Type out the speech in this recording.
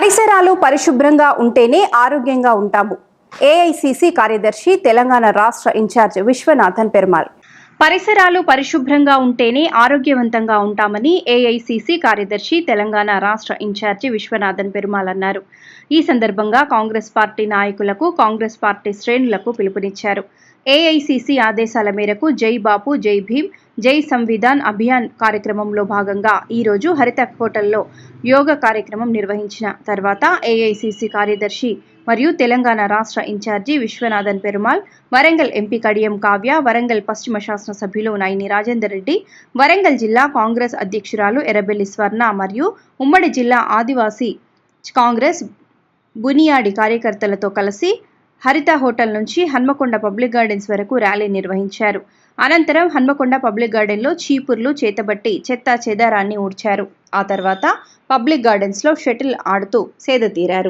పరిసరాలు పరిశుభ్రంగా ఉంటేనే ఆరోగ్యంగా ఉంటాము. ఏఐసిసి కార్యదర్శి తెలంగాణ రాష్ట్ర ఇన్ఛార్జ్ విశ్వనాథన్ పెరుమాల్ పరిసరాలు పరిశుభ్రంగా ఉంటేనే ఆరోగ్యవంతంగా ఉంటామని ఏఐసిసి కార్యదర్శి తెలంగాణ రాష్ట్ర ఇన్ఛార్జి విశ్వనాథన్ పెరుమాల్ అన్నారు ఈ సందర్భంగా కాంగ్రెస్ పార్టీ నాయకులకు కాంగ్రెస్ పార్టీ శ్రేణులకు పిలుపునిచ్చారు. ఏఐసిసి ఆదేశాల మేరకు జై బాపు జై భీమ్ జై సంవిధాన్ అభియాన్ కార్యక్రమంలో భాగంగా ఈరోజు హరిత హోటల్లో యోగా కార్యక్రమం నిర్వహించిన తర్వాత ఏఐసిసి కార్యదర్శి మరియు తెలంగాణ రాష్ట్ర ఇన్ఛార్జి విశ్వనాథన్ పెరుమాల్ వరంగల్ ఎంపీ కడియం కావ్య వరంగల్ పశ్చిమ శాసనసభ్యులు నైని రాజేందర్ రెడ్డి వరంగల్ జిల్లా కాంగ్రెస్ అధ్యక్షురాలు ఎర్రబెల్లి స్వర్ణ మరియు ఉమ్మడి జిల్లా ఆదివాసీ కాంగ్రెస్ బునియాడి కార్యకర్తలతో కలిసి హరిత హోటల్ నుంచి హన్మకొండ పబ్లిక్ గార్డెన్స్ వరకు ర్యాలీ నిర్వహించారు. అనంతరం హన్మకొండ పబ్లిక్ గార్డెన్లో చీపుర్లు చేతబట్టి చెత్త చెదారాన్ని ఊడ్చారు. ఆ తర్వాత పబ్లిక్ గార్డెన్స్లో షటిల్ ఆడుతూ సేద తీరారు.